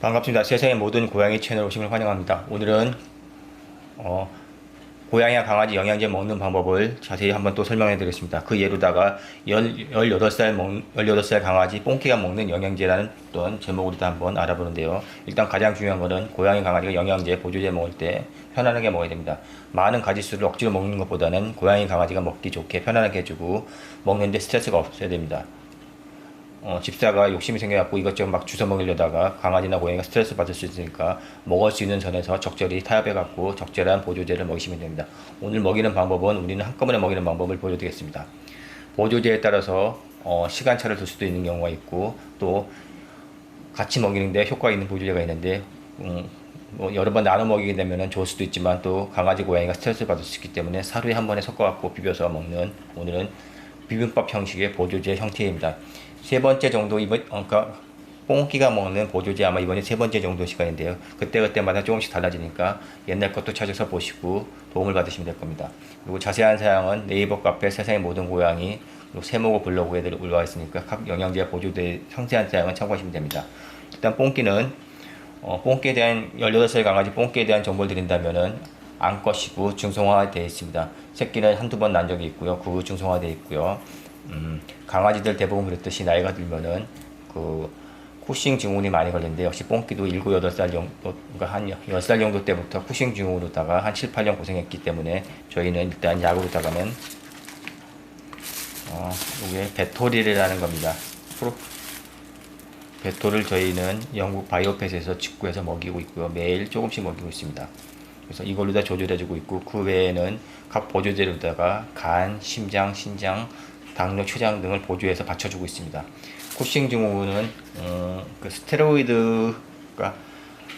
반갑습니다. 세상의 모든 고양이 채널 걸 환영합니다. 오늘은 어, 고양이와 강아지 영양제 먹는 방법을 자세히 한번 또 설명해 드리겠습니다. 그 예로다가 18살, 먹, 18살 강아지 뽕키가 먹는 영양제라는 어떤 제목으로 한번 알아보는데요. 일단 가장 중요한 것은 고양이 강아지가 영양제, 보조제 먹을 때 편안하게 먹어야 됩니다. 많은 가지수를 억지로 먹는 것보다는 고양이 강아지가 먹기 좋게 편안하게 해주고 먹는데 스트레스가 없어야 됩니다. 어, 집사가 욕심이 생겨갖고 이것저것 막 주워 먹으려다가 강아지나 고양이가 스트레스 받을 수 있으니까 먹을 수 있는 선에서 적절히 타협해갖고 적절한 보조제를 먹이시면 됩니다. 오늘 먹이는 방법은 우리는 한꺼번에 먹이는 방법을 보여드리겠습니다. 보조제에 따라서 어, 시간차를 둘 수도 있는 경우가 있고 또 같이 먹이는데 효과 있는 보조제가 있는데 음, 뭐 여러 번 나눠 먹이게 되면 좋을 수도 있지만 또 강아지 고양이가 스트레스 받을 수 있기 때문에 하루에 한 번에 섞어갖고 비벼서 먹는 오늘은 비빔밥 형식의 보조제 형태입니다. 세 번째 정도 이번 어, 그러니까 뽕기가 먹는 보조제 아마 이번에 세 번째 정도 시간인데요. 그때 그때마다 조금씩 달라지니까 옛날 것도 찾아서 보시고 도움을 받으시면 될 겁니다. 그리고 자세한 사항은 네이버 카페 세상의 모든 고양이 그리고 세모고 블로그에 올라와 있으니까 각 영양제 보조제 상세한 사항은 참고하시면 됩니다. 일단 뽕기는 어, 뽕기에 대한 18살 강아지 뽕기에 대한 정보를 드린다면은 암컷이고 중성화되어 있습니다. 새끼는 한두 번 난 적이 있고요. 그 후 중성화되어 있고요. 음, 강아지들 대부분 그랬듯이 나이가 들면은 그 쿠싱 증후군이 많이 걸리는데 역시 뽕기도 7, 8살 정도, 그러니까 한 10살 정도 때부터 쿠싱 증후군으로다가 한 7, 8년 고생했기 때문에 저희는 일단 약으로다가는 어, 이게 베토릴이라는 겁니다. 프로, 베토를 저희는 영국 바이오펫에서 직구해서 먹이고 있고요. 매일 조금씩 먹이고 있습니다. 그래서 이걸로 다 조절해주고 있고 그 외에는 각 보조제로다가 간, 심장, 신장, 당뇨, 췌장 등을 보조해서 받쳐주고 있습니다. 쿠싱 증후군은 음, 그 스테로이드가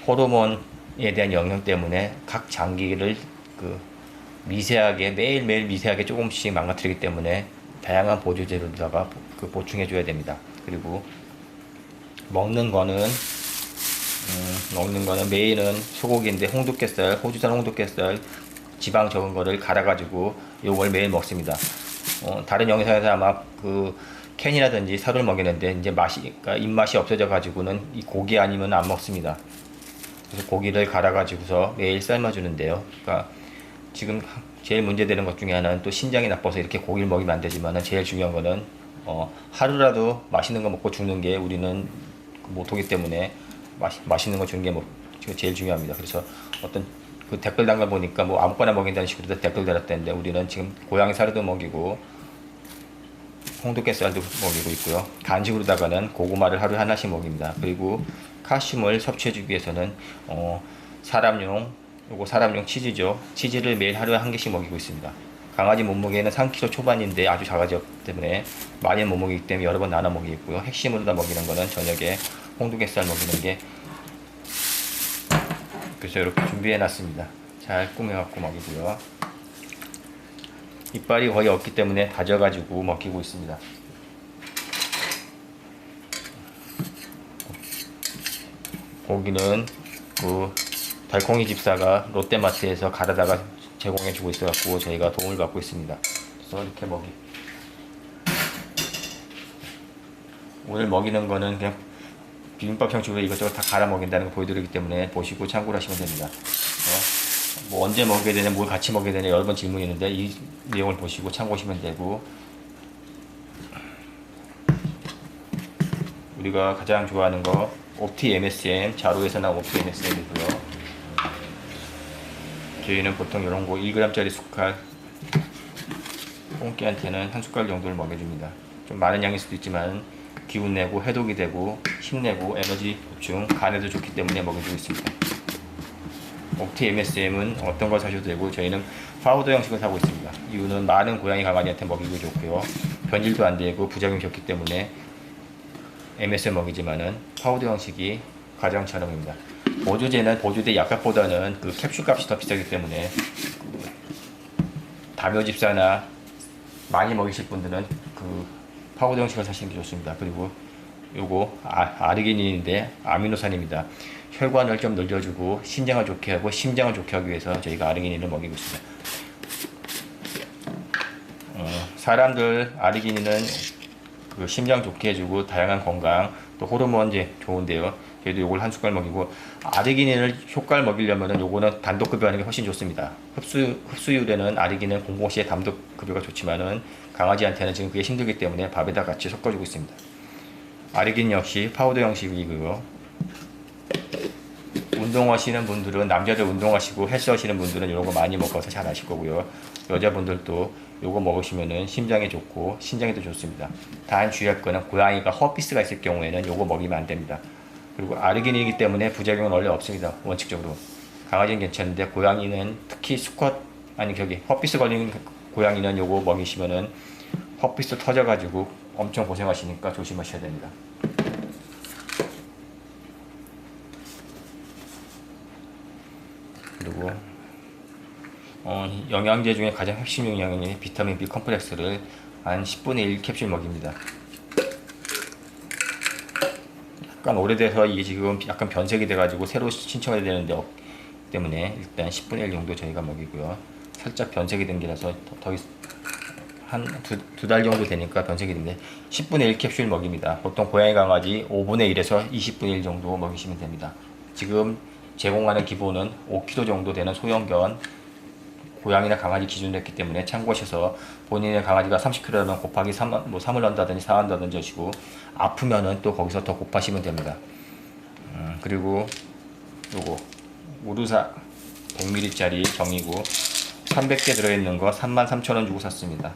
호르몬에 대한 영향 때문에 각 장기를 그 미세하게 매일매일 미세하게 조금씩 망가뜨리기 때문에 다양한 보조제로다가 그 보충해 줘야 됩니다. 그리고 먹는 거는 음, 먹는 거는 메인은 소고기인데 홍두깨살, 호주산 홍두깨살 지방 적은 거를 갈아가지고 요걸 매일 먹습니다. 어, 다른 영상에서 아마 그 캔이라든지 살을 먹이는데 이제 맛이 그러니까 입맛이 없어져 가지고는 이 고기 아니면 안 먹습니다. 그래서 고기를 갈아 가지고서 매일 삶아 주는데요. 그러니까 지금 제일 문제되는 것 중에 하나는 또 신장이 나빠서 이렇게 고기를 먹이면 안 되지만 제일 중요한 거는 어, 하루라도 맛있는 거 먹고 죽는 게 우리는 못하기 때문에 맛, 맛있는 거 주는 게 뭐 제일 중요합니다. 그래서 어떤 그 댓글 단 걸 보니까 뭐 아무거나 먹인다는 식으로 댓글 달았다는데 우리는 지금 고양이 사료도 먹이고 홍두깨살도 먹이고 있고요. 간식으로다가는 고구마를 하루에 하나씩 먹입니다. 그리고 칼슘을 섭취해주기 위해서는 어, 사람용 요거 사람용 치즈죠. 치즈를 매일 하루에 한 개씩 먹이고 있습니다. 강아지 몸무게는 3kg 초반인데 아주 작아졌기 때문에 많이 못 먹이기 때문에 여러 번 나눠 먹이고요. 핵심으로 다 먹이는 거는 저녁에 홍두깨살 먹이는 게 그래서 이렇게 준비해 놨습니다. 잘 꾸며갖고 먹이고요. 이빨이 거의 없기 때문에 다져가지고 먹이고 있습니다. 고기는 그 달콩이 집사가 롯데마트에서 갈아다가 제공해주고 있어갖고 저희가 도움을 받고 있습니다. 그래서 이렇게 먹이. 오늘 먹이는 거는 그냥 비빔밥 형식으로 이것저것 다 갈아 먹인다는 거 보여드리기 때문에 보시고 참고를 하시면 됩니다. 어, 뭐 언제 먹게 되냐, 뭘 같이 먹게 되냐 여러 번 질문이 있는데 이 내용을 보시고 참고하시면 되고 우리가 가장 좋아하는 거 옵티 MSM 자루에서 나온 옵티 MSM이고요. 저희는 보통 이런 거 1g짜리 숟갈 뽕끼한테는 한 숟갈 정도를 먹여줍니다. 좀 많은 양일 수도 있지만 기운 내고 해독이 되고 힘내고 에너지 보충 간에도 좋기 때문에 먹여주고 있습니다. 옵티 MSM은 어떤 걸 사셔도 되고 저희는 파우더 형식을 사고 있습니다. 이유는 많은 고양이 강아지한테 먹이기 좋고요. 변질도 안 되고 부작용이 적기 때문에 MSM 먹이지만은 파우더 형식이 가장 저렴입니다. 보조제는 보조제 약값보다는 그 캡슐 값이 더 비싸기 때문에 다묘 집사나 많이 먹이실 분들은 그 파우더 형식을 사시는 게 좋습니다. 그리고 요거 아, 르기닌인데 아미노산입니다. 혈관을 좀 늘려주고 신장을 좋게 하고 심장을 좋게 하기 위해서 저희가 아르기닌을 먹이고 있습니다. 어, 사람들 아르기닌은 그 심장 좋게 해주고 다양한 건강 또 호르몬제 좋은데요. 그래도 요걸 한 숟갈 먹이고 아르기닌을 효과를 먹이려면은 요거는 단독 급여하는 게 훨씬 좋습니다. 흡수 흡수율에는 아르기닌 공복시에 단독 급여가 좋지만은 강아지한테는 지금 그게 힘들기 때문에 밥에다 같이 섞어주고 있습니다. 아르기닌 역시 파우더 형식이고요. 운동하시는 분들은 남자들 운동하시고 헬스 하시는 분들은 이런 거 많이 먹어서 잘 아실 거고요. 여자분들도 요거 먹으시면은 심장에 좋고 신장에도 좋습니다. 단 주의할 거는 고양이가 허피스가 있을 경우에는 요거 먹이면 안 됩니다. 그리고 아르기닌이기 때문에 부작용은 원래 없습니다. 원칙적으로. 강아지는 괜찮은데 고양이는 특히 수컷 아니 저기 허피스 걸린 고양이는 요거 먹이시면은 허피스 터져가지고 엄청 고생하시니까 조심하셔야 됩니다. 그리고 어, 영양제 중에 가장 핵심 영양인 비타민 B 컴플렉스를 한 10분의 1 캡슐 먹입니다. 약간 오래돼서 이게 지금 약간 변색이 돼가지고 새로 신청해야 되는데 없 때문에 일단 10분의 1 정도 저희가 먹이고요. 살짝 변색이 된 게라서 더한두 달 정도 되니까 변색이 된데 10분의 1 캡슐 먹입니다. 보통 고양이 강아지 5분의 1에서 20분의 1 정도 먹이시면 됩니다. 지금 제공하는 기본은 5kg 정도 되는 소형견 고양이나 강아지 기준으로 했기 때문에 참고하셔서 본인의 강아지가 30kg라면 곱하기 3, 뭐 3을 한다든지 4 한다든지 하시고 아프면은 또 거기서 더 곱하시면 됩니다. 음, 그리고 요거 우루사 100ml짜리 정이고 300개 들어있는 거 33,000원 주고 샀습니다.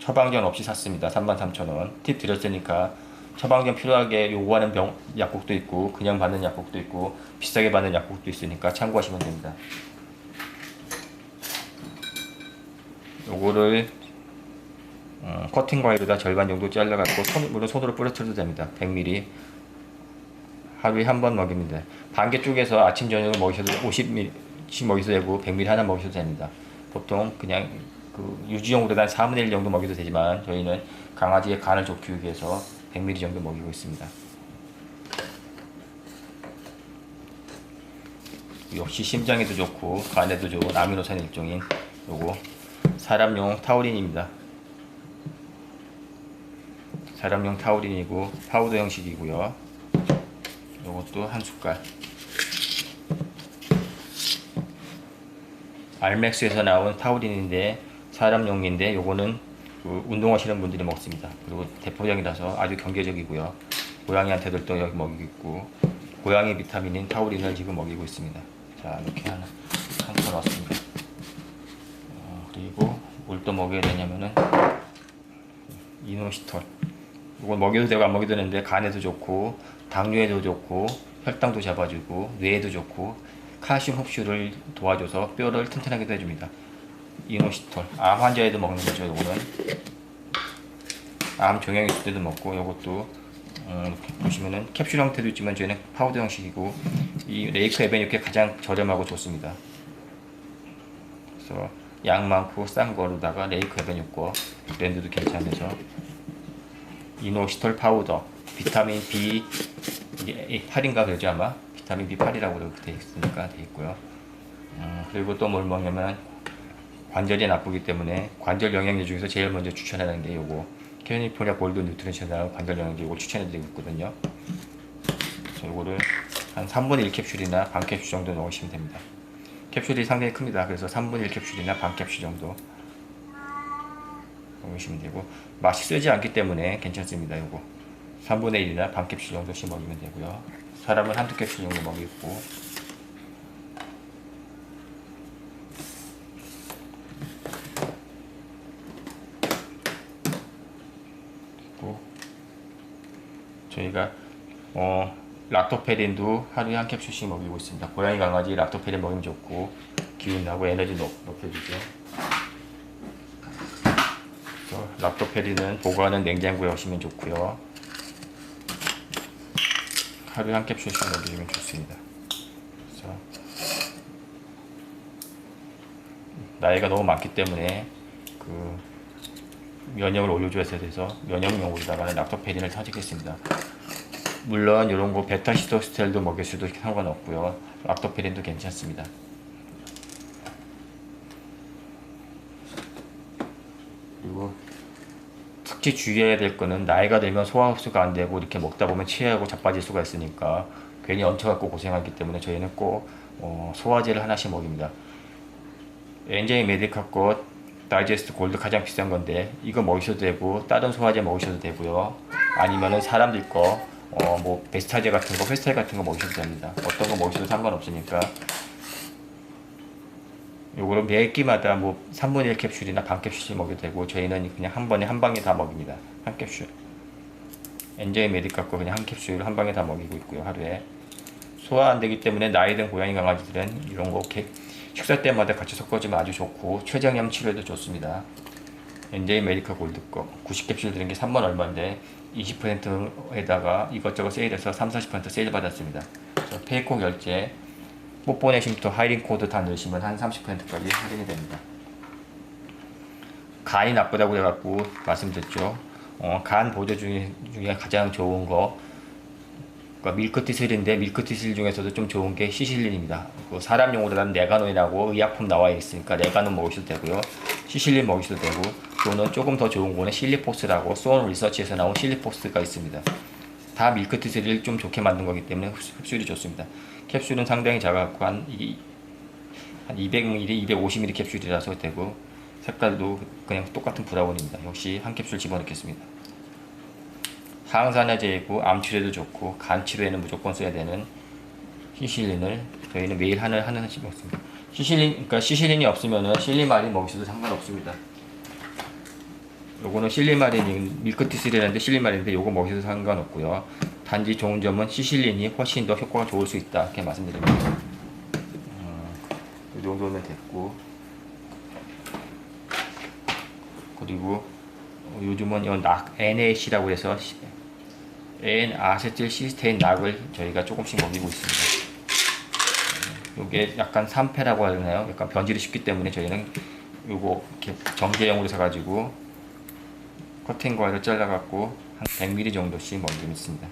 처방전 없이 샀습니다. 33,000원. 팁 드렸으니까 처방전 필요하게 요구하는 병 약국도 있고 그냥 받는 약국도 있고 비싸게 받는 약국도 있으니까 참고하시면 됩니다. 요거를 어, 커팅 과일로다 절반 정도 잘라갖고 손, 물론 손으로 뿌려쳐도 됩니다. 100ml 하루에 한 번 먹입니다. 반개 쪽에서 아침 저녁을 먹이셔도 50ml씩 먹이셔도 되고 100ml 하나 먹이셔도 됩니다. 보통 그냥 그 유지용으로 한 4분의 1 정도 먹여도 되지만 저희는 강아지의 간을 좋기 위해서 100ml 정도 먹이고 있습니다. 역시 심장에도 좋고 간에도 좋은 아미노산 일종인 요거 사람용 타우린입니다. 사람용 타우린이고 파우더 형식이고요. 요것도 한 숟갈. 알맥스에서 나온 타우린인데 사람용인데 요거는 그 운동하시는 분들이 먹습니다. 그리고 대포형이라서 아주 경제적이고요. 고양이한테들도 여기 먹이고 고양이 비타민인 타우린을 지금 먹이고 있습니다. 자 이렇게 하나 한번 넣었습니다. 어, 또 먹여야 되냐면은 이노시톨 이건 먹여도 되고 안 먹여도 되는데 간에도 좋고 당뇨에도 좋고 혈당도 잡아주고 뇌에도 좋고 칼슘 흡수를 도와줘서 뼈를 튼튼하게 해줍니다. 이노시톨 암 환자에도 먹는 거죠. 이거는 암 종양 있을 때도 먹고 이것도 음, 이렇게 보시면은 캡슐 형태도 있지만 저희는 파우더 형식이고 이 레이크 에베뉴께 가장 저렴하고 좋습니다. 그래서 양 많고 싼 거로다가 레이크 에베뉴 거 브랜드도 괜찮아서 이노시톨 파우더 비타민 B 이게 8인가 그러죠 아마 비타민 B8이라고 그렇게 돼 있으니까 돼 있고요. 음, 그리고 또 뭘 먹냐면 관절이 나쁘기 때문에 관절 영양제 중에서 제일 먼저 추천하는 게 요거 캐니포니아 골드 뉴트리셔널 관절 영양제 이거 추천해드리고 있거든요. 요거를 한 3분의 1 캡슐이나 반 캡슐 정도 넣으시면 됩니다. 캡슐이 상당히 큽니다. 그래서 3분의 1 캡슐이나 반 캡슐 정도 먹으시면 되고 맛이 쓰지 않기 때문에 괜찮습니다. 요거 3분의 1이나 반 캡슐 정도씩 먹이면 되고요. 사람은 한두 캡슐 정도 먹이고 저희가 어 락토페린도 하루에 한 캡슐씩 먹이고 있습니다. 고양이 강아지 락토페린 먹이면 좋고 기운 나고 에너지 높, 높여주죠. 락토페린은 보관은 냉장고에 하시면 좋고요. 하루에 한 캡슐씩 먹이면 좋습니다. 나이가 너무 많기 때문에 그 면역을 올려줘야 돼서 면역용으로다가는 락토페린을 사주겠습니다. 물론 이런 거 베타 시토스텔도 먹일 수도 상관없고요. 락토페린도 괜찮습니다. 그리고 특히 주의해야 될 거는 나이가 들면 소화 흡수가 안 되고 이렇게 먹다 보면 체하고 자빠질 수가 있으니까 괜히 얹혀갖고 고생하기 때문에 저희는 꼭 어, 소화제를 하나씩 먹입니다. 엔제이 메디카 것 다이제스트 골드 가장 비싼 건데 이거 먹으셔도 되고 다른 소화제 먹으셔도 되고요. 아니면은 사람들 거 어, 뭐 베스타제 같은 거, 페스탈 같은 거 먹으셔도 됩니다. 어떤 거 먹으셔도 상관없으니까 요거를 매 끼마다 뭐 3분의 1 캡슐이나 반 캡슐씩 먹여도 되고 저희는 그냥 한 번에 한 방에 다 먹입니다. 한 캡슐. 엔제이 메디카 거 그냥 한 캡슐 한 방에 다 먹이고 있고요. 하루에. 소화 안 되기 때문에 나이 든 고양이 강아지들은 이런 거 이렇게 식사 때마다 같이 섞어주면 아주 좋고 췌장염 치료에도 좋습니다. 엔제이 메디카 골드 거 90캡슐 드는 게 3만 얼마인데 20%에다가 이것저것 세일해서 3, 40% 세일 받았습니다. 페이코 결제 뽀뽀네 쉼터 하이링 코드 다 넣으시면 한 30%까지 할인이 됩니다. 간이 나쁘다고 그래갖고 말씀드렸죠. 어, 간 보조 중에, 중에 가장 좋은 거 그러니까 밀크티슬인데 밀크티슬 중에서도 좀 좋은 게 시실린입니다. 그 사람용으로는 레가노이라고 의약품 나와 있으니까 레가노 먹으셔도 되고요. 시실린 먹으셔도 되고 또는 조금 더 좋은 거는 실리포스라고 소원 리서치에서 나온 실리포스가 있습니다. 다 밀크티슬을 좀 좋게 만든 거기 때문에 흡수- 흡수율이 좋습니다. 캡슐은 상당히 작아갖고 한, 이, 한 200ml, 250ml 캡슐이라서 되고 색깔도 그냥 똑같은 브라운입니다. 역시 한 캡슐 집어넣겠습니다. 항산화제이고 암 치료에도 좋고 간 치료에는 무조건 써야 되는 시실린을 저희는 매일 하나 하나씩 먹습니다. 시실린 그러니까 시실린이 없으면은 실리마린 먹으셔도 상관없습니다. 요거는 실리마린이 밀크티슬이라는데 실리마린인데 요거 먹으셔도 상관없고요. 단지 좋은 점은 시실린이 훨씬 더 효과가 좋을 수 있다 이렇게 말씀드립니다. 음, 이 정도면 됐고 그리고 어, 요즘은 이 낙, NAC라고 해서 시- N 아세틸 시스테인 낙을 저희가 조금씩 먹이고 있습니다. 이게 약간 3패라고 하나요? 약간 변질이 쉽기 때문에 저희는 요거 이렇게 정제형으로 사가지고 커팅과를 잘라갖고 한 100ml 정도씩 먹이고 있습니다.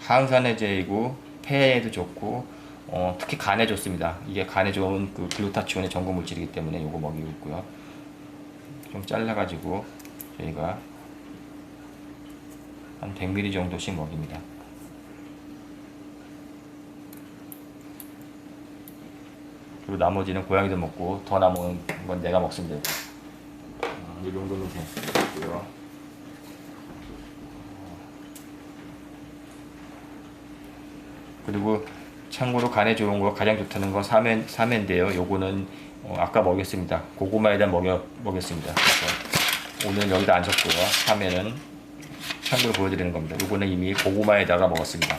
항산화제이고 폐에도 좋고 어, 특히 간에 좋습니다. 이게 간에 좋은 그 글루타치온의 전구 물질이기 때문에 요거 먹이고 있고요. 좀 잘라가지고 저희가 한 100ml 정도씩 먹입니다. 그리고 나머지는 고양이도 먹고 더 남은 건 내가 먹습니다. 어, 이 정도는 됐고요. 그리고 참고로 간에 좋은 거 가장 좋다는 건 사면 사면인데요. 요거는 어, 아까 먹였습니다. 고구마에다 먹여 먹였습니다. 그래서 오늘 여기다 안 줬고요. 사면은 참고로 보여드리는 겁니다. 요거는 이미 고구마에다가 먹었습니다.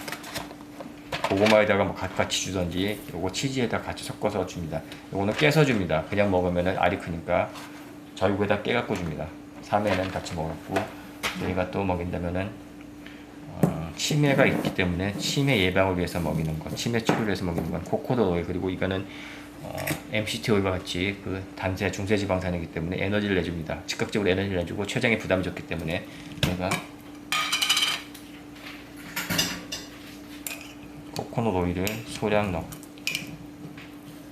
고구마에다가 뭐 같- 같이 주던지 요거 치즈에다 같이 섞어서 줍니다. 요거는 깨서 줍니다. 그냥 먹으면 알이 크니까 절구에다 깨갖고 줍니다. 사면은 같이 먹었고 저희가 또 먹인다면은 어, 치매가 있기 때문에 치매 예방을 위해서 먹이는 것, 치매 치료를 위해서 먹이는 건 코코도 오일 그리고 이거는 어, MCT 오일과 같이 그 단세 중세 지방산이기 때문에 에너지를 내줍니다. 즉각적으로 에너지를 내주고 췌장에 부담이 적기 때문에 제가 코코넛 오일을 소량 넣.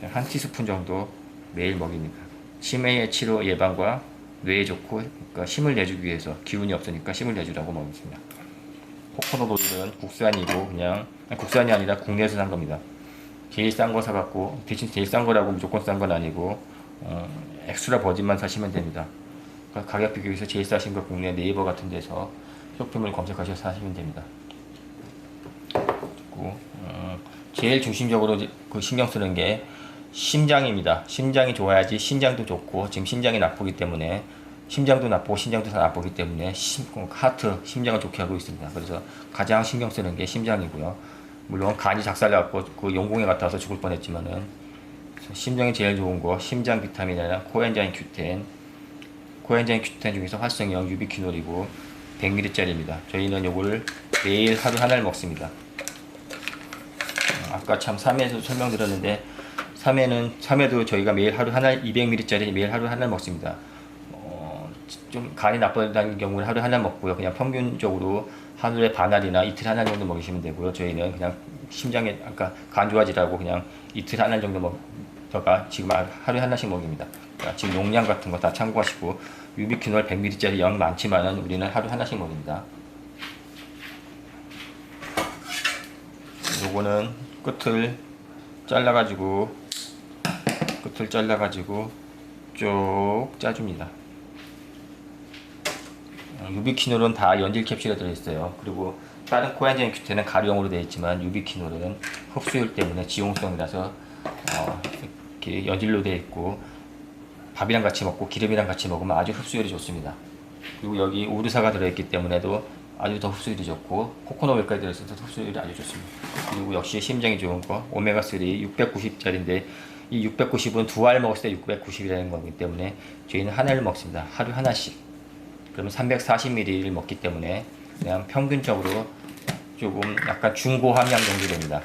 한 티스푼 정도 매일 먹입니다. 치매의 치료 예방과 뇌에 좋고 그러니까 힘을 내주기 위해서 기운이 없으니까 힘을 내주라고 먹습니다. 코코넛 오일은 국산이고 그냥 국산이 아니라 국내에서 산 겁니다. 제일 싼 거 사갖고 대신 제일 싼 거라고 무조건 싼 건 아니고 어, 엑스트라 버진만 사시면 됩니다. 그러니까 가격 비교해서 제일 싸신 거 국내 네이버 같은 데서 쇼핑몰 검색하셔서 사시면 됩니다. 그리고 어, 제일 중심적으로 그 신경 쓰는 게 심장입니다. 심장이 좋아야지 신장도 좋고 지금 심장이 나쁘기 때문에 심장도 나쁘고 신장도 다 나쁘기 때문에 심, 어, 하트 심장을 좋게 하고 있습니다. 그래서 가장 신경 쓰는 게 심장이고요. 물론 간이 작살나고 그 용궁에 갔다 와서 죽을 뻔했지만은 심장이 제일 좋은 거 심장 비타민이나 코엔자인 큐텐 코엔자인 큐텐 중에서 활성형 유비퀴놀이고 100ml짜리입니다. 저희는 요거를 매일 하루 하나를 먹습니다. 어, 아까 참 3회에서 설명드렸는데 3회는 3회도 저희가 매일 하루 하나 200ml짜리 매일 하루 하나 먹습니다. 어, 좀 간이 나쁘다는 경우는 하루 하나 먹고요. 그냥 평균적으로 하루에 반알이나 이틀 하나 정도 먹이시면 되고요. 저희는 그냥 심장에 아까 간 좋아지라고 그냥 이틀 하나 정도 먹다가 지금 하루에 하나씩 먹입니다. 그러니까 지금 용량 같은 거 다 참고하시고 유비퀴놀 100ml짜리 양 많지만은 우리는 하루 하나씩 먹입니다. 요거는 끝을 잘라가지고 끝을 잘라 가지고 쭉 짜줍니다. 어, 유비키놀은 다 연질 캡슐에 들어있어요. 그리고 다른 코엔자임 큐테는 가루형으로 되어 있지만 유비키놀은 흡수율 때문에 지용성이라서 어, 이렇게 연질로 되어 있고 밥이랑 같이 먹고 기름이랑 같이 먹으면 아주 흡수율이 좋습니다. 그리고 여기 우르사가 들어있기 때문에도 아주 더 흡수율이 좋고 코코넛 밀가루 들어있어서 흡수율이 아주 좋습니다. 그리고 역시 심장이 좋은 거 오메가3 690짜리인데 이 690은 두 알 먹었을 때 690이라는 거기 때문에 저희는 하나를 먹습니다. 하루 하나씩. 그러면 340ml를 먹기 때문에 그냥 평균적으로 조금 약간 중고 함량 정도 됩니다.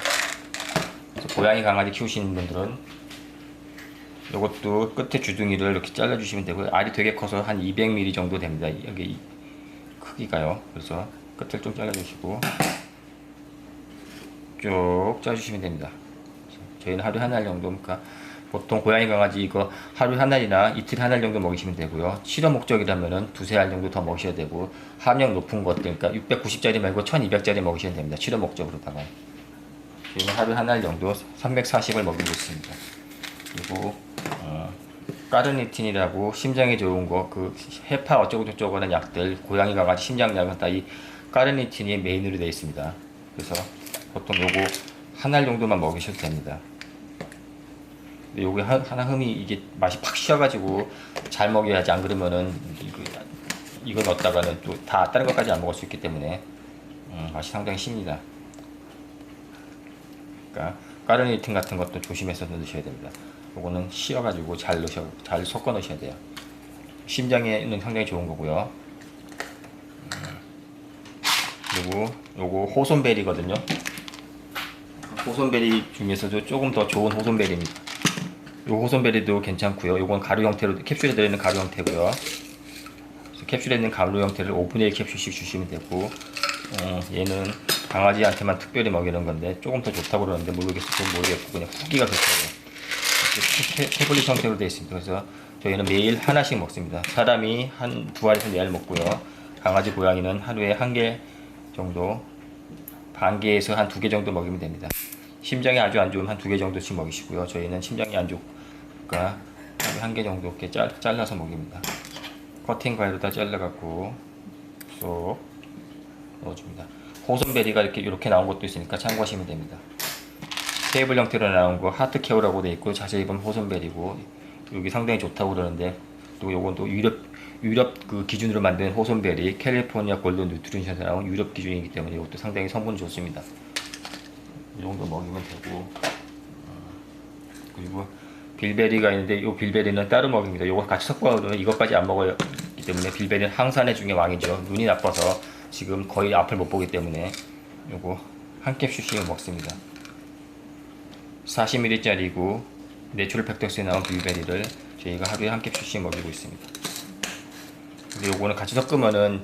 그래서 고양이 강아지 키우시는 분들은 이것도 끝에 주둥이를 이렇게 잘라주시면 되고요. 알이 되게 커서 한 200ml 정도 됩니다. 여기 이 크기가요. 그래서 끝을 좀 잘라주시고 쭉 짜주시면 됩니다. 저희는 하루에 한 알 정도, 그러니까 보통 고양이 강아지 이거 하루에 한 알이나 이틀에 한 알 정도 먹이시면 되고요. 치료 목적이라면은 두세 알 정도 더 먹으셔야 되고 함량 높은 것들, 그러니까 690짜리 말고 1200짜리 먹으셔야 됩니다. 치료 목적으로다가. 저희는 하루에 한 알 정도 340을 먹이고 있습니다. 그리고 어, 까르니틴이라고 심장에 좋은 거 그 해파 어쩌고 저쩌고 하는 약들 고양이 강아지 심장약은 다 이 까르니틴이 메인으로 되어 있습니다. 그래서 보통 요거 한 알 정도만 먹이셔도 됩니다. 요게 하- 하나 흠이 이게 맛이 팍 쉬어가지고 잘 먹여야지 안 그러면은 이거 넣었다가는 또 다 다른 것까지 안 먹을 수 있기 때문에 음, 맛이 상당히 쉽니다. 그러니까 까르니틴 같은 것도 조심해서 넣으셔야 됩니다. 요거는 씌어가지고 잘 넣으셔 잘 섞어 넣으셔야 돼요. 심장에는 상당히 좋은 거고요. 음, 그리고 요거 호손베리거든요. 호손베리 중에서도 조금 더 좋은 호손베리입니다. 요 호손베리도 괜찮고요. 요건 가루 형태로 캡슐에 들어있는 가루 형태고요. 캡슐에 있는 가루 형태를 5분의 1 캡슐씩 주시면 되고 어, 얘는 강아지한테만 특별히 먹이는 건데 조금 더 좋다고 그러는데 모르겠어요. 모르겠고 그냥 후기가 태- 태블릿 형태로 되어 있습니다. 그래서 저희는 매일 하나씩 먹습니다. 사람이 한 두 알에서 네 알 먹고요. 강아지 고양이는 하루에 한 개 정도 반 개에서 한 두 개 정도 먹이면 됩니다. 심장이 아주 안 좋으면 한 두 개 정도씩 먹이시고요. 저희는 심장이 안 좋 하루에 한개 정도 이렇게 잘, 잘라서 먹입니다. 커팅 가위로다 잘라갖고 쏙 넣어줍니다. 호선베리가 이렇게 이렇게 나온 것도 있으니까 참고하시면 됩니다. 테이블 형태로 나온 거 하트 케어라고 돼 있고 자세히 보면 호선베리고 여기 상당히 좋다고 그러는데 또 요건 또 유럽 유럽 그 기준으로 만든 호선베리 캘리포니아 골든 누트리션에서 나온 유럽 기준이기 때문에 이것도 상당히 성분이 좋습니다. 이 정도 먹이면 되고 어, 그리고 빌베리가 있는데 이 빌베리는 따로 먹입니다. 이거 같이 섞어놓으면 이것까지 안 먹어요. 기 때문에 빌베리는 항산화 중에 왕이죠. 눈이 나빠서 지금 거의 앞을 못 보기 때문에 요거 한 캡슐씩 먹습니다. 40ml짜리고 내추럴 팩터스에 나온 빌베리를 저희가 하루에 한 캡슐씩 먹이고 있습니다. 근데 요거는 같이 섞으면은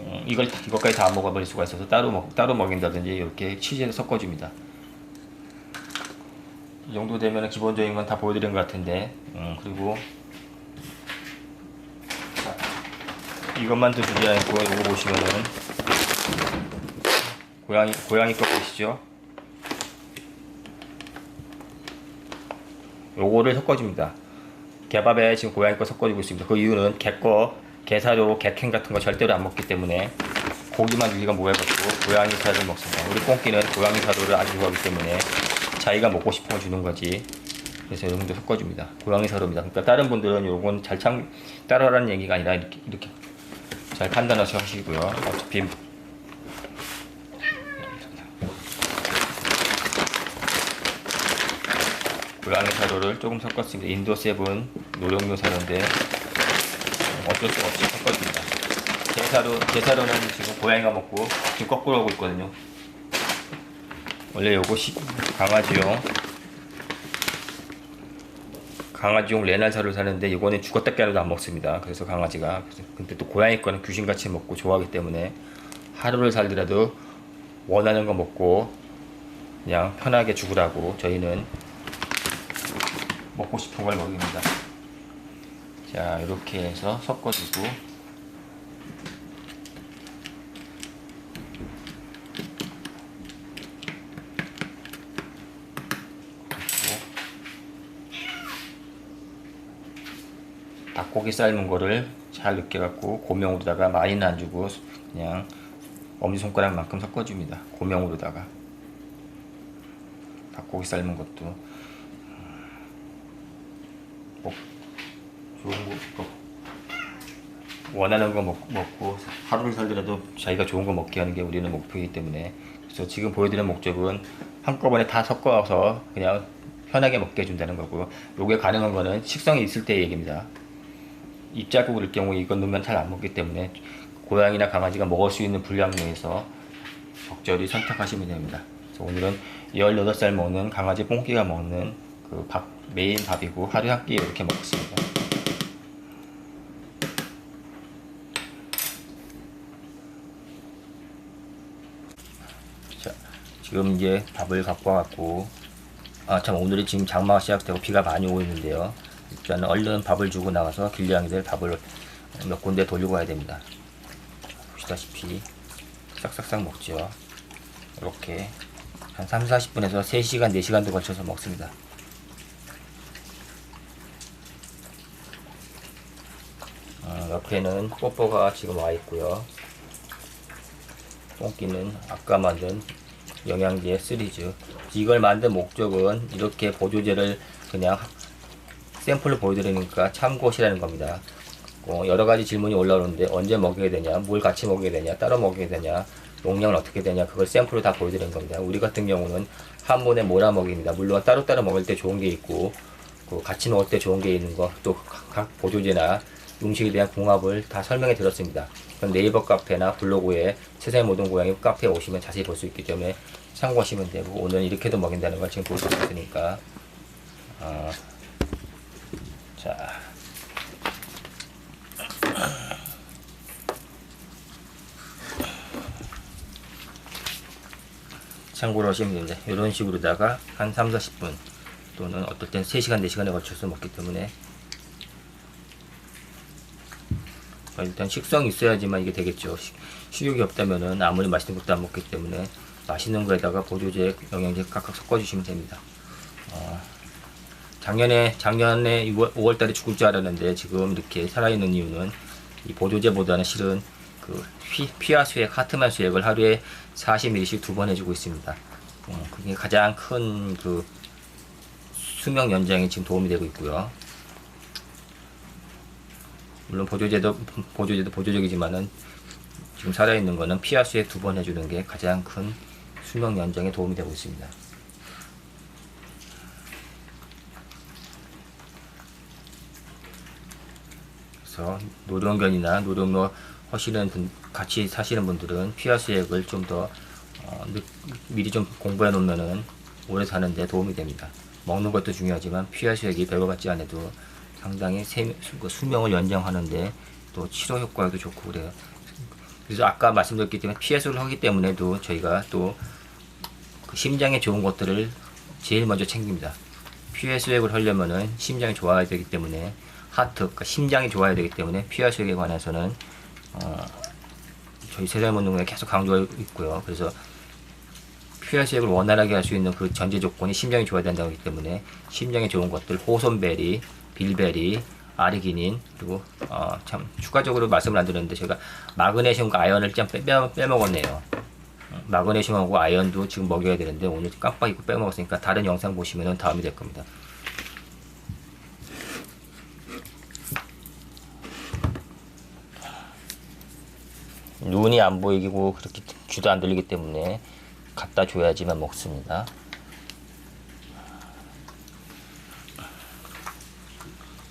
음, 이걸 다- 이것까지 다 안 먹어버릴 수가 있어서 따로 먹 따로 먹인다든지 이렇게 치즈를 섞어줍니다. 이 정도 되면 기본적인 건 다 보여드린 것 같은데 음, 그리고 자, 이것만 드리지 않고 이거 보시면은 고양이 고양이 거 보시죠. 요거를 섞어줍니다. 개밥에 지금 고양이 거 섞어주고 있습니다. 그 이유는 개거 게사료, 개캔 같은 거 절대로 안 먹기 때문에 고기만 유기가 모여가지고 고양이 살을 먹습니다. 우리 꽁끼는 고양이 사료를 아주 좋아하기 때문에 자기가 먹고 싶은 거 주는 거지. 그래서 이 정도 섞어줍니다. 고양이 사료입니다. 그러니까 다른 분들은 요건 잘 참 따라하라는 얘기가 아니라 이렇게 이렇게 잘 판단하셔 하시고요. 어차피 고양이 사료를 조금 섞었습니다. 인도 세븐 노령요 사료인데 어쩔 수 없이 섞어줍니다. 게사료, 게사료는 지금 고양이가 먹고 지금 거꾸로 하고 있거든요. 원래 요거 시, 강아지용 강아지용 레날 사료를 사는데 이거는 죽었다 깨라도 안 먹습니다. 그래서 강아지가 근데 또 고양이 거는 귀신같이 먹고 좋아하기 때문에 하루를 살더라도 원하는 거 먹고 그냥 편하게 죽으라고 저희는 먹고 싶은 걸 먹입니다. 자 이렇게 해서 섞어주고 닭고기 삶은 거를 잘 으깨갖고 고명으로다가 많이는 안 주고 그냥 엄지손가락만큼 섞어줍니다. 고명으로다가 닭고기 삶은 것도 음, 먹, 좋은 거 먹- 원하는 거 먹, 먹고 하루를 살더라도 자기가 좋은 거 먹게 하는 게 우리는 목표이기 때문에 그래서 지금 보여드리는 목적은 한꺼번에 다 섞어서 그냥 편하게 먹게 해준다는 거고 요게 가능한 거는 식성이 있을 때 얘기입니다. 입 짧고 그럴 경우 이건 넣으면 잘 안 먹기 때문에 고양이나 강아지가 먹을 수 있는 분량 내에서 적절히 선택하시면 됩니다. 그래서 오늘은 18살 먹는 강아지 뽕끼가 먹는 그 밥, 메인 밥이고 하루에 한 끼 이렇게 먹습니다. 자, 지금 이제 밥을 갖고 와갖고 아 참 오늘이 지금 장마가 시작되고 비가 많이 오고 있는데요. 일단 얼른 밥을 주고 나가서 길냥이들 밥을 몇 군데 돌리고 가야 됩니다. 보시다시피 싹싹싹 먹죠. 이렇게 한 3, 40분에서 3시간, 4시간도 걸쳐서 먹습니다. 어, 옆에는 뽀뽀가 지금 와 있고요. 똥끼는 아까 만든 영양제 시리즈. 이걸 만든 목적은 이렇게 보조제를 그냥 샘플로 보여드리니까 참고시라는 겁니다. 어, 여러 가지 질문이 올라오는데 언제 먹여야 되냐, 뭘 같이 먹여야 되냐, 따로 먹여야 되냐, 용량은 어떻게 되냐, 그걸 샘플로 다 보여드리는 겁니다. 우리 같은 경우는 한 번에 몰아 먹입니다. 물론 따로따로 먹을 때 좋은 게 있고, 그 같이 먹을 때 좋은 게 있는 거, 또 각 보조제나 음식에 대한 궁합을 다 설명해 드렸습니다. 네이버 카페나 블로그에 세상의 모든 고양이 카페에 오시면 자세히 볼 수 있기 때문에 참고하시면 되고, 오늘 이렇게도 먹인다는 걸 지금 볼 수 있으니까, 어, 자. 참고로 하시면 됩니다. 이런 식으로다가 한 3, 40분 또는 어떨 땐 3시간, 4시간에 걸쳐서 먹기 때문에 어, 일단 식성이 있어야지만 이게 되겠죠. 식- 식욕이 없다면은 아무리 맛있는 것도 안 먹기 때문에 맛있는 거에다가 보조제, 영양제 각각 섞어주시면 됩니다. 어, 작년에 작년에 6월, 5월달에 죽을 줄 알았는데 지금 이렇게 살아있는 이유는 이 보조제보다는 실은 그 피, 피하 수액, 하트만 수액을 하루에 40ml씩 두 번 해주고 있습니다. 어, 그게 가장 큰 그 수명 연장에 지금 도움이 되고 있고요. 물론 보조제도 보조제도 보조적이지만은 지금 살아있는 거는 피하 수액 두 번 해주는 게 가장 큰 수명 연장에 도움이 되고 있습니다. 그래서 노령견이나 노령로 하시는 분, 같이 사시는 분들은 피하 수액을 좀더 어, 늦- 미리 좀 공부해 놓으면은 오래 사는데 도움이 됩니다. 먹는 것도 중요하지만 피하 수액이 별거 같지 않아도 상당히 세, 수- 그 수명을 연장하는데 또 치료 효과도 좋고 그래요. 그래서 아까 말씀드렸기 때문에 피하 수액을 하기 때문에도 저희가 또 그 심장에 좋은 것들을 제일 먼저 챙깁니다. 피하 수액을 하려면은 심장이 좋아야 되기 때문에 하트, 그러니까 심장이 좋아야 되기 때문에 피하 수액에 관해서는 어, 저희 세대문동에 계속 강조하고 있고요. 그래서 피하 수액을 원활하게 할 수 있는 그 전제 조건이 심장이 좋아야 된다고 하기 때문에 심장에 좋은 것들 호손베리, 빌베리, 아르기닌 그리고 어, 참 추가적으로 말씀을 안 드렸는데 제가 마그네슘과 아연을 좀 빼, 빼, 빼먹었네요. 마그네슘하고 아연도 지금 먹여야 되는데 오늘 깜빡 잊고 빼먹었으니까 다른 영상 보시면은 다음이 될 겁니다. 눈이 안 보이고 그렇게 귀도 안 들리기 때문에 갖다 줘야지만 먹습니다.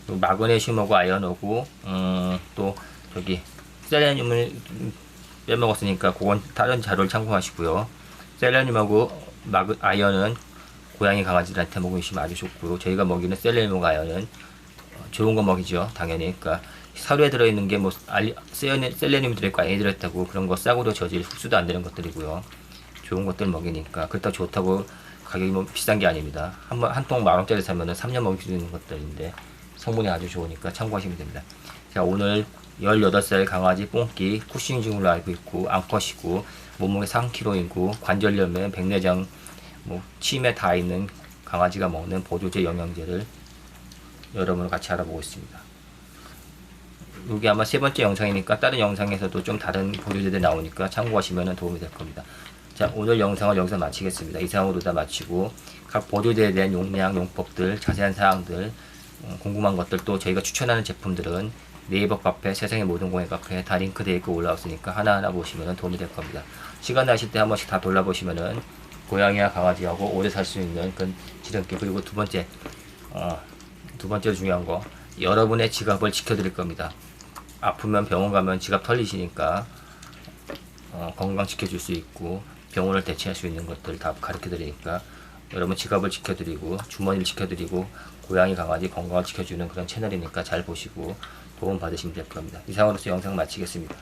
또 마그네슘하고 아연하고 음, 또 저기 셀레늄을 빼먹었으니까 그건 다른 자료를 참고하시고요. 셀레늄하고 마그 아연은 고양이 강아지들한테 먹이시면 아주 좋고요. 저희가 먹이는 셀레늄과 아연은 어, 좋은 거 먹이죠. 당연히. 그러니까 사료에 들어있는 게 뭐 셀레늄이 들어있고 아연이 들어있다고 그런 거 싸구려 저질 흡수도 안 되는 것들이고요. 좋은 것들 먹이니까 그렇다고 좋다고 가격이 뭐 비싼 게 아닙니다. 한통 만 원짜리 사면은 3년 먹일 수 있는 것들인데 성분이 아주 좋으니까 참고하시면 됩니다. 자 오늘 18살 강아지 뽕끼 쿠싱 증후로 알고 있고 암컷이고 몸무게 3kg이고 관절염에 백내장 뭐 치매 다 있는 강아지가 먹는 보조제 영양제를 여러분과 같이 알아보고 있습니다. 이게 아마 세 번째 영상이니까 다른 영상에서도 좀 다른 보조제들이 나오니까 참고하시면 도움이 될 겁니다. 자, 오늘 영상을 여기서 마치겠습니다. 이상으로 다 마치고 각 보조제에 대한 용량, 용법들, 자세한 사항들, 음, 궁금한 것들도 저희가 추천하는 제품들은 네이버 카페, 세상의 모든 공예 카페에 다 링크되어 있고 올라왔으니까 하나하나 보시면 도움이 될 겁니다. 시간 나실 때 한 번씩 다 돌아보시면은 고양이와 강아지하고 오래 살 수 있는 그런 지름길 그리고 두 번째 어, 두 번째 중요한 거 여러분의 지갑을 지켜드릴 겁니다. 아프면 병원 가면 지갑 털리시니까 어, 건강 지켜줄 수 있고 병원을 대체할 수 있는 것들 다 가르쳐 드리니까 여러분 지갑을 지켜드리고 주머니를 지켜드리고 고양이 강아지 건강을 지켜주는 그런 채널이니까 잘 보시고 도움 받으시면 될 겁니다. 이상으로서 영상 마치겠습니다.